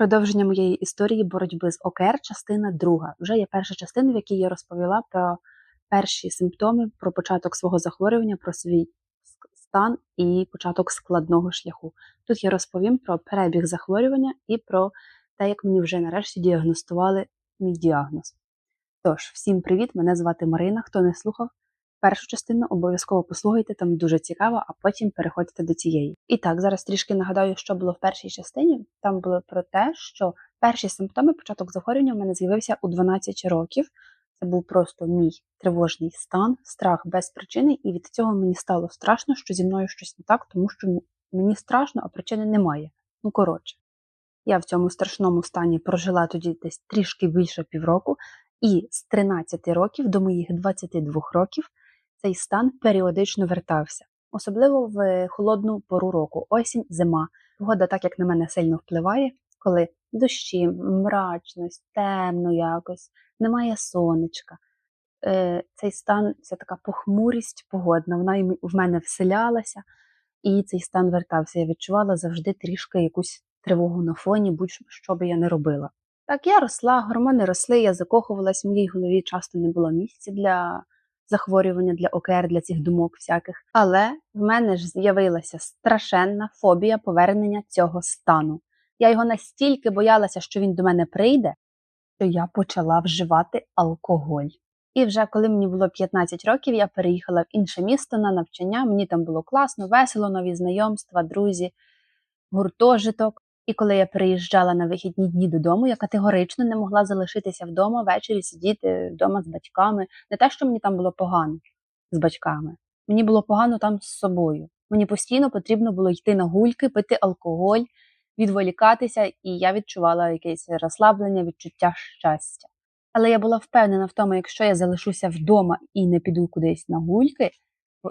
Продовження моєї історії боротьби з ОКР, частина друга. Вже є перша частина, в якій я розповіла про перші симптоми, про початок свого захворювання, про свій стан і початок складного шляху. Тут я розповім про перебіг захворювання і про те, як мені вже нарешті діагностували мій діагноз. Тож, всім привіт! Мене звати Марина. Хто не слухав першу частину, обов'язково послухайте, там дуже цікаво, а потім переходьте до цієї. І так, зараз трішки нагадаю, що було в першій частині. Там було про те, що перші симптоми початок захворювання у мене з'явився у 12 років. Це був просто мій тривожний стан, страх без причини, і від цього мені стало страшно, що зі мною щось не так, тому що мені страшно, а причини немає. Ну коротше, я в цьому страшному стані прожила тоді десь трішки більше півроку, і з 13 років до моїх 22 років цей стан періодично вертався, особливо в холодну пору року, осінь, зима. Погода, так як на мене сильно впливає, коли дощі, мрачність, темно якось, немає сонечка. Е, Цей стан це така похмурість погодна, вона в мене вселялася, і цей стан вертався. Я відчувала завжди трішки якусь тривогу на фоні, будь-що би я не робила. Так, я росла, гормони росли, я закохувалась, в моїй голові часто не було місця для захворювання, для ОКР, для цих думок всяких. Але в мене ж з'явилася страшенна фобія повернення цього стану. Я його настільки боялася, що він до мене прийде, що я почала вживати алкоголь. І вже коли мені було 15 років, я переїхала в інше місто на навчання. Мені там було класно, весело, нові знайомства, друзі, гуртожиток. І коли я приїжджала на вихідні дні додому, я категорично не могла залишитися вдома ввечері, сидіти вдома з батьками. Не те, що мені там було погано з батьками. Мені було погано там з собою. Мені постійно потрібно було йти на гульки, пити алкоголь, відволікатися, і я відчувала якесь розслаблення, відчуття щастя. Але я була впевнена в тому, якщо я залишуся вдома і не піду кудись на гульки,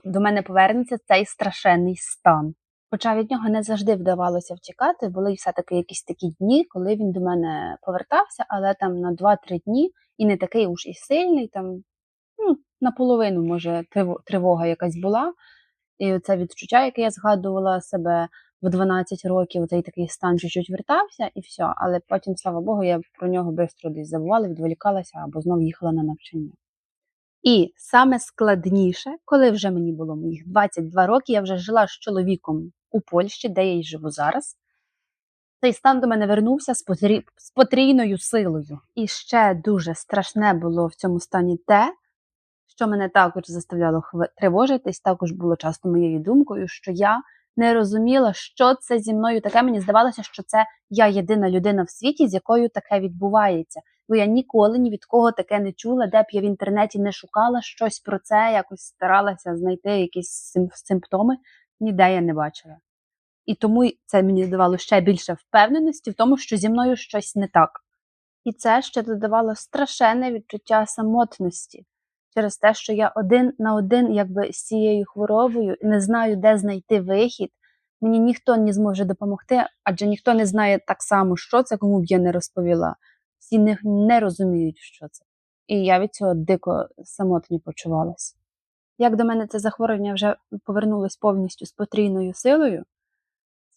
до мене повернеться цей страшенний стан. Хоча від нього не завжди вдавалося втікати, були все-таки якісь такі дні, коли він до мене повертався, але там на 2-3 дні і не такий уж і сильний, там ну, наполовину, може, тривога якась була. І це відчуття, яке я згадувала себе в 12 років, цей такий стан чуть-чуть вертався і все. Але потім, слава Богу, я про нього швидко десь забувала, відволікалася або знов їхала на навчання. І саме складніше, коли вже мені було моїх 22 роки, я вже жила з чоловіком у Польщі, де я й живу зараз. Цей стан до мене вернувся з, потрі... з потрійною силою. І ще дуже страшне було в цьому стані те, що мене також заставляло тривожитись, також було часто моєю думкою, що я не розуміла, що це зі мною таке. Мені здавалося, що це я єдина людина в світі, з якою таке відбувається. Бо я ніколи ні від кого таке не чула, де б я в інтернеті не шукала щось про це, якось старалася знайти якісь симптоми, ніде я не бачила. І тому це мені давало ще більше впевненості в тому, що зі мною щось не так. І це ще додавало страшенне відчуття самотності через те, що я один на один, якби з цією хворобою, не знаю, де знайти вихід. Мені ніхто не зможе допомогти, адже ніхто не знає так само, що це, кому б я не розповіла. Всі не, не розуміють, що це. І я від цього дико самотньо почувалася. Як до мене це захворювання вже повернулось повністю з потрійною силою,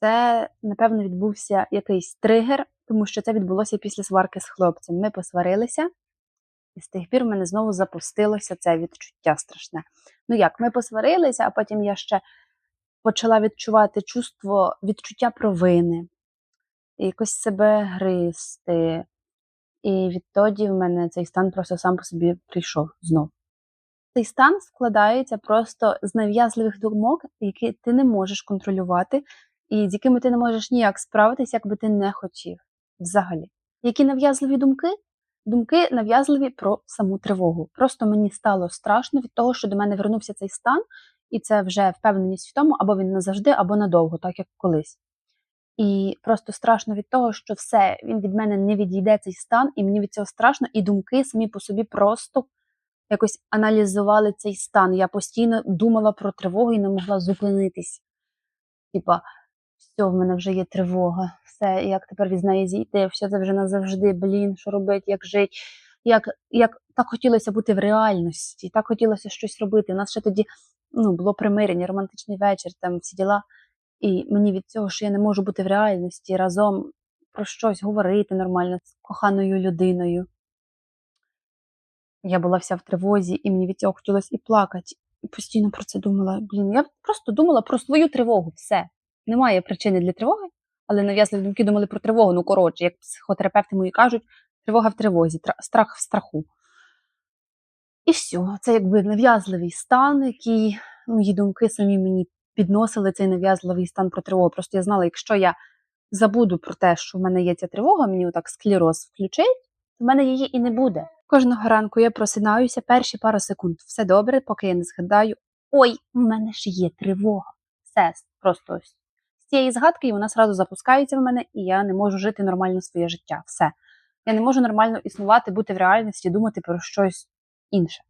це, напевно, відбувся якийсь тригер, тому що це відбулося після сварки з хлопцем. Ми посварилися, і з тих пір в мене знову запустилося це відчуття страшне. Ну як, ми посварилися, а потім я ще почала відчувати чувство, відчуття провини, якось себе гризти. І відтоді в мене цей стан просто сам по собі прийшов знов. Цей стан складається просто з нав'язливих думок, які ти не можеш контролювати, і з якими ти не можеш ніяк справитися, як би ти не хотів взагалі. Які нав'язливі думки? Думки нав'язливі про саму тривогу. Просто мені стало страшно від того, що до мене вернувся цей стан, і це вже впевненість в тому, або він назавжди, або надовго, так як колись. І просто страшно від того, що все, він від мене не відійде цей стан, і мені від цього страшно, і думки самі по собі просто якось аналізували цей стан. Я постійно думала про тривогу і не могла зупинитись. Типа, все, в мене вже є тривога, все, як тепер від неї зійти, все це вже назавжди, блін, що робити, як жити. Як як так хотілося бути в реальності, так хотілося щось робити. У нас ще тоді ну, було примирення, романтичний вечір, там всі діла. І мені від цього, що я не можу бути в реальності разом про щось говорити нормально з коханою людиною. Я була вся в тривозі, і мені від цього хотілося і плакати. І постійно про це думала. Блін, я просто думала про свою тривогу. Все. Немає причини для тривоги, але нав'язливі думки думали про тривогу. Ну, коротше, як психотерапевти мої кажуть, тривога в тривозі, страх в страху. І все, це якби нав'язливий стан, який мої думки самі мені підносили цей нав'язливий стан про тривогу. Просто я знала, якщо я забуду про те, що в мене є ця тривога, мені отак склероз включить, в мене її і не буде. Кожного ранку я просинаюся перші пару секунд. Все добре, поки я не згадаю. Ой, в мене ж є тривога. Все просто ось. з цієї згадки вона зразу запускається в мене, і я не можу жити нормально своє життя. Все. Я не можу нормально існувати, бути в реальності, думати про щось інше.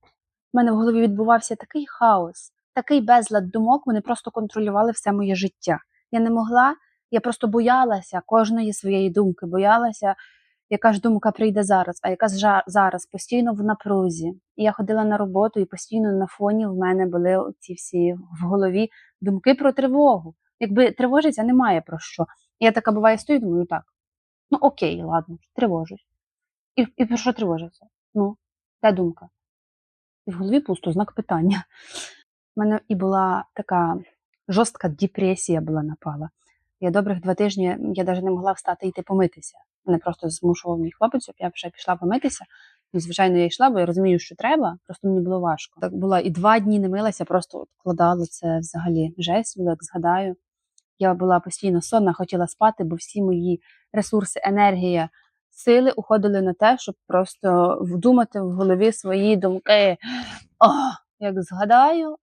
У мене в голові відбувався такий хаос, такий безлад думок, вони просто контролювали все моє життя. Я не могла, я просто боялася кожної своєї думки, боялася, яка ж думка прийде зараз, а яка ж зараз постійно в напрузі. І я ходила на роботу, і постійно на фоні в мене були ці всі в голові думки про тривогу. Якби тривожиться, немає про що. І я така буває стою, думаю, так. Ну окей, ладно, тривожусь. І, і про що тривожиться? Ну, де думка? І в голові пусто, знак питання. У мене і була така жорстка депресія була напала. Я добрих два тижні я навіть не могла встати йти помитися. Мене просто змушував мій хлопець, щоб я вже пішла помитися. І, звичайно, я йшла, бо я розумію, що треба, просто мені було важко. Так була і два дні не милася, просто от вкладала це взагалі жесть, як згадаю. Я була постійно сонна, хотіла спати, бо всі мої ресурси, енергія, сили уходили на те, щоб просто вдумати в голові свої думки. О, як згадаю.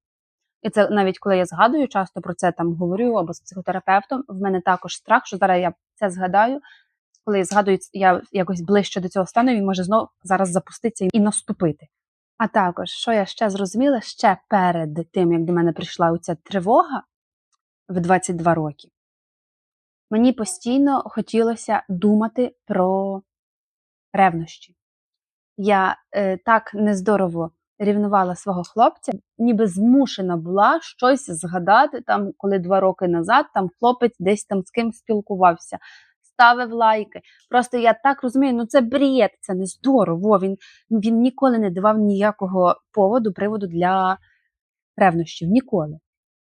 І це навіть коли я згадую, часто про це там говорю або з психотерапевтом, в мене також страх, що зараз я це згадаю. Коли я згадую, я якось ближче до цього стану, він може знову зараз запуститися і наступити. А також, що я ще зрозуміла, ще перед тим, як до мене прийшла оця тривога в 22 роки, мені постійно хотілося думати про ревнощі. Я е, так нездорово рівнувала свого хлопця, ніби змушена була щось згадати, там, коли два роки назад там хлопець десь там з ким спілкувався, ставив лайки. Просто я так розумію, ну це бред, це не здорово. Він, він ніколи не давав ніякого поводу, приводу для ревнощів. Ніколи.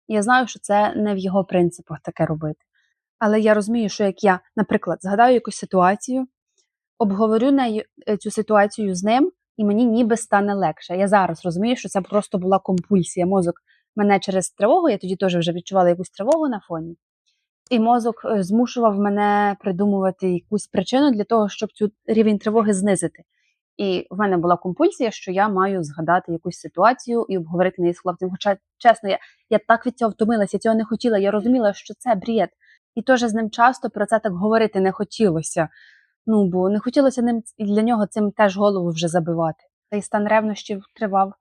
Я знаю, що це не в його принципах таке робити. Але я розумію, що як я, наприклад, згадаю якусь ситуацію, обговорю нею е, цю ситуацію з ним, і мені ніби стане легше. Я зараз розумію, що це просто була компульсія. Мозок мене через тривогу, я тоді теж вже відчувала якусь тривогу на фоні. І мозок е, змушував мене придумувати якусь причину для того, щоб цю рівень тривоги знизити. І в мене була компульсія, що я маю згадати якусь ситуацію і обговорити неї з хлопцем. Хоча, чесно, я, я так від цього втомилася, я цього не хотіла. Я розуміла, що це бред. І теж з ним часто про це так говорити не хотілося. Ну, бо не хотілося ним для нього цим теж голову вже забивати. Цей стан ревнощів тривав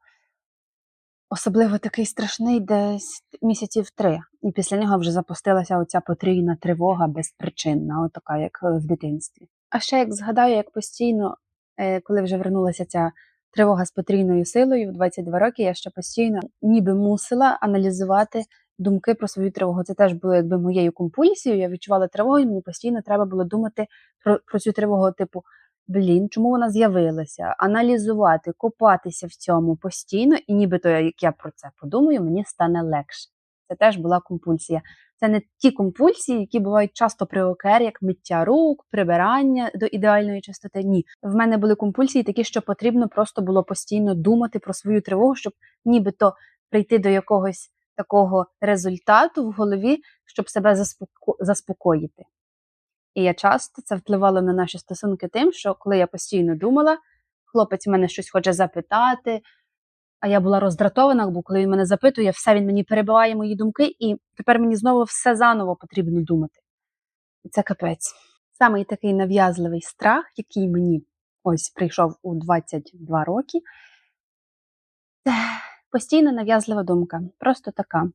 особливо такий страшний десь місяців три. І після нього вже запустилася оця потрійна тривога безпричинна, отака, як е, в дитинстві. А ще як згадаю, як постійно, е, коли вже вернулася ця тривога з потрійною силою в 22 роки, я ще постійно ніби мусила аналізувати думки про свою тривогу. Це теж було якби моєю компульсією. Я відчувала тривогу, і мені постійно треба було думати про, про цю тривогу, типу, блін, чому вона з'явилася, аналізувати, копатися в цьому постійно, і нібито, як я про це подумаю, мені стане легше. Це теж була компульсія. Це не ті компульсії, які бувають часто при ОКР, як миття рук, прибирання до ідеальної чистоти. Ні, в мене були компульсії такі, що потрібно просто було постійно думати про свою тривогу, щоб нібито прийти до якогось такого результату в голові, щоб себе заспоко... заспокоїти. І я часто це впливало на наші стосунки тим, що коли я постійно думала, хлопець мене щось хоче запитати, а я була роздратована, бо коли він мене запитує, все він мені перебиває мої думки, і тепер мені знову все заново потрібно думати. І це капець. Самий такий нав'язливий страх, який мені ось прийшов у 22 роки, постійна нав'язлива думка. Просто така.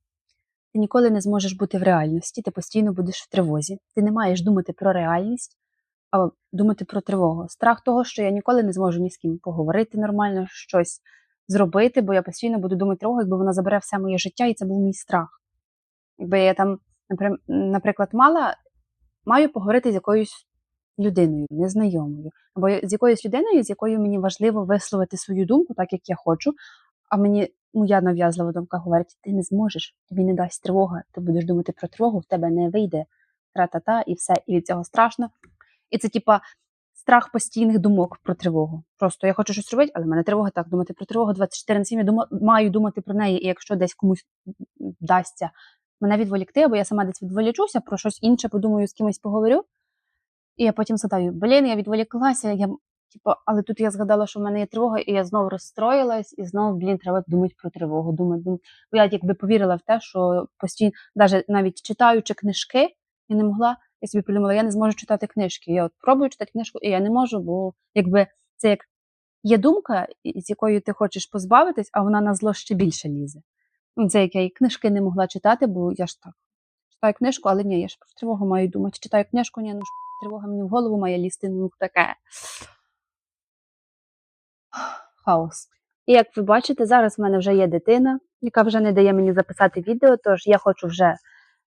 Ти ніколи не зможеш бути в реальності, ти постійно будеш в тривозі. Ти не маєш думати про реальність, а думати про тривогу. Страх того, що я ніколи не зможу ні з ким поговорити нормально, щось зробити, бо я постійно буду думати тривогу, якби вона забере все моє життя, і це був мій страх. Якби я там, наприклад, мала, маю поговорити з якоюсь людиною, незнайомою, або з якоюсь людиною, з якою мені важливо висловити свою думку, так як я хочу. А мені моя нав'язлива думка говорить: ти не зможеш, тобі не дасть тривога, ти будеш думати про тривогу, в тебе не вийде тра-та-та, і все, і від цього страшно. І це, типа, страх постійних думок про тривогу. Просто я хочу щось робити, але в мене тривога так, думати про тривогу 24 на 7, я дума, маю думати про неї, і якщо десь комусь вдасться мене відволікти, або я сама десь відволічуся, про щось інше подумаю, з кимось поговорю. І я потім згадаю, блін, я відволіклася, я, типу, але тут я згадала, що в мене є тривога, і я знову розстроїлась, і знову, блін, треба думати про тривогу. Думати, думати. Бо я якби повірила в те, що постійно, навіть навіть читаючи книжки, я не могла, я собі придумала, я не зможу читати книжки. Я от пробую читати книжку, і я не можу, бо якби це як є думка, з якою ти хочеш позбавитись, а вона на зло ще більше лізе. Ну, Це як я і книжки не могла читати, бо я ж так читаю книжку, але ні, я ж про тривогу маю думати. Читаю книжку, ні, ну ж тривога мені в голову має лізти, ну таке. Хаос. І як ви бачите, зараз в мене вже є дитина, яка вже не дає мені записати відео, тож я хочу вже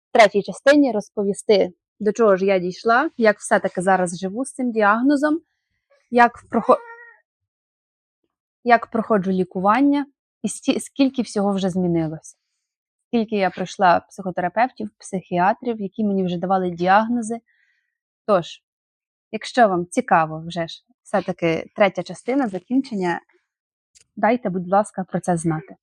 в третій частині розповісти, до чого ж я дійшла, як все-таки зараз живу з цим діагнозом, як, прохо... як проходжу лікування і скільки всього вже змінилося. Скільки я пройшла психотерапевтів, психіатрів, які мені вже давали діагнози. Тож, якщо вам цікаво вже ж все-таки третя частина закінчення, дайте, будь ласка, про це знати.